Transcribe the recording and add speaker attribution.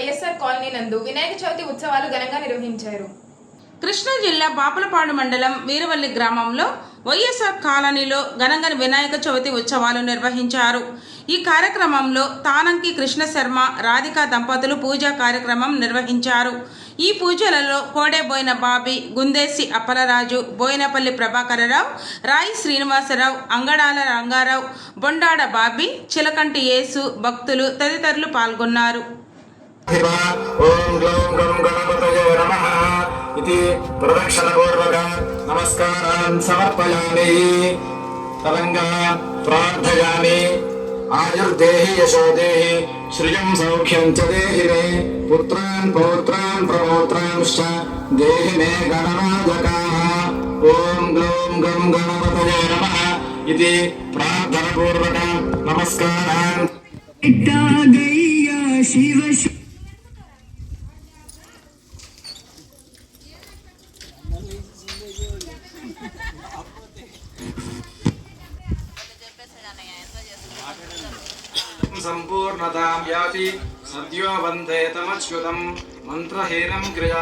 Speaker 1: YSR colony నందు వినాయక చవితి ఉత్సవాలు ఘనంగా నిర్వహించారు. కృష్ణా జిల్లా బాపులపాడు మండలం వీరవల్లి గ్రామంలో వైఎస్ఆర్ కాలనీలో ఘనంగా వినాయక చవితి ఉత్సవాలు నిర్వహించారు. ఈ కార్యక్రమంలో తానంకి కృష్ణ శర్మ రాధిక దంపతులు పూజా కార్యక్రమం నిర్వహించారు. ఈ పూజలలో కోడెబోయిన బాబీ గుందేసి అప్పలరాజు బోయినపల్లి ప్రభాకరరావు రాయి శ్రీనివాసరావు అంగడాల రంగారావు బొండాడ బాబీ చిలకంటి యేసు భక్తులు తదితరులు పాల్గొన్నారు.
Speaker 2: ఓం గ్లౌం గం గణపతయే నమ ఇది ప్రదక్షిణపూర్వక నమస్కారాన్ సమర్పయామి తరంగా ప్రార్థయామి ఆయుర్దేహి యశోదేహి శ్రియం సౌఖ్యం చ దేహినే పుత్రాన్ పౌత్రాన్ ప్రమోత్రాంశ్చ దేహినే గణరాజకా ఓం గ్లౌం గం గణపతయే నమ ఇది ప్రార్థనపూర్వక నమస్కారాన్
Speaker 3: శివ శివ
Speaker 2: सम्पूर्णतां याति सद्यो वंदे तमच्युतं मन्त्रहीनं क्रिया।